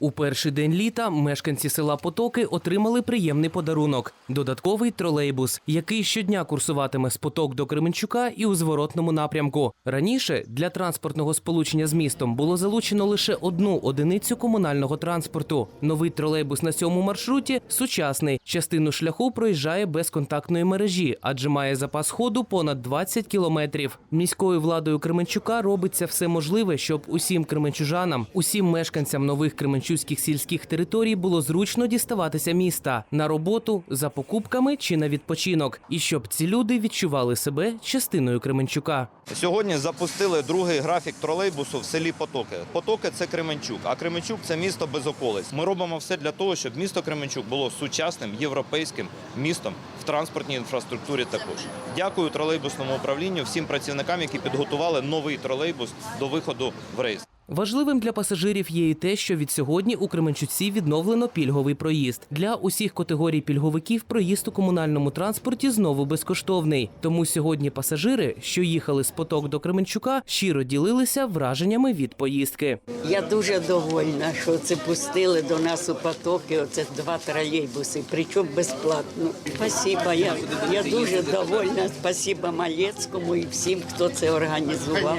У перший день літа мешканці села Потоки отримали приємний подарунок додатковий тролейбус, який щодня курсуватиме з поток до Кременчука і у зворотному напрямку. Раніше для транспортного сполучення з містом було залучено лише одну одиницю комунального транспорту. Новий тролейбус на цьому маршруті сучасний. Частину шляху проїжджає без контактної мережі, адже має запас ходу понад 20 кілометрів. Міською владою Кременчука робиться все можливе, щоб усім кременчужанам, усім мешканцям нових кременчуцьких сільських територій було зручно діставатися міста на роботу, за покупками чи на відпочинок, і щоб ці люди відчували себе частиною Кременчука. Сьогодні запустили другий графік тролейбусу в селі Потоки. Потоки це Кременчук, а Кременчук це місто без околиць. Ми робимо все для того, щоб місто Кременчук було сучасним європейським містом в транспортній інфраструктурі. Також дякую тролейбусному управлінню всім працівникам, які підготували новий тролейбус до виходу в рейс. Важливим для пасажирів є і те, що від сьогодні у Кременчуці відновлено пільговий проїзд. Для усіх категорій пільговиків проїзд у комунальному транспорті знову безкоштовний. Тому сьогодні пасажири, що їхали з поток до Кременчука, щиро ділилися враженнями від поїздки. Я дуже довольна, що це пустили до нас у потоки. Оце два тролейбуси, причому безплатно. Спасибо, я, я дуже довольна. Спасибо Малецькому і всім, хто це організував.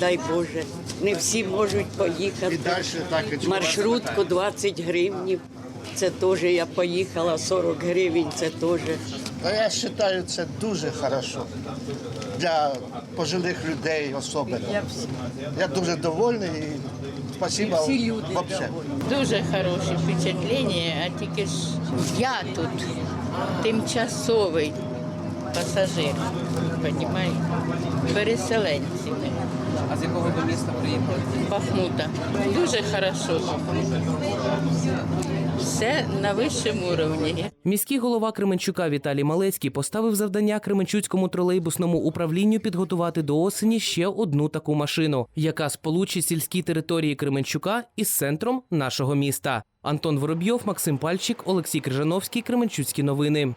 Дай Боже. Не всі можуть поїхати. Маршрутку 20 гривнів. Це теж я поїхала, 40 гривень, це теж. Я вважаю, це дуже хорошо для пожилих людей особливо. Я дуже довольний і спасибо вообще. Дуже хороше впечатлення, а тільки ж я тут тимчасовий пасажир, розумієте? Переселенці. А з якого ви міста приїхали? Бахмута. Дуже хорошо. Все на вищому рівні. Міський голова Кременчука Віталій Малецький поставив завдання Кременчуцькому тролейбусному управлінню підготувати до осені ще одну таку машину, яка сполучить сільські території Кременчука із центром нашого міста. Антон Воробйов, Максим Пальчик, Олексій Крижановський, Кременчуцькі новини.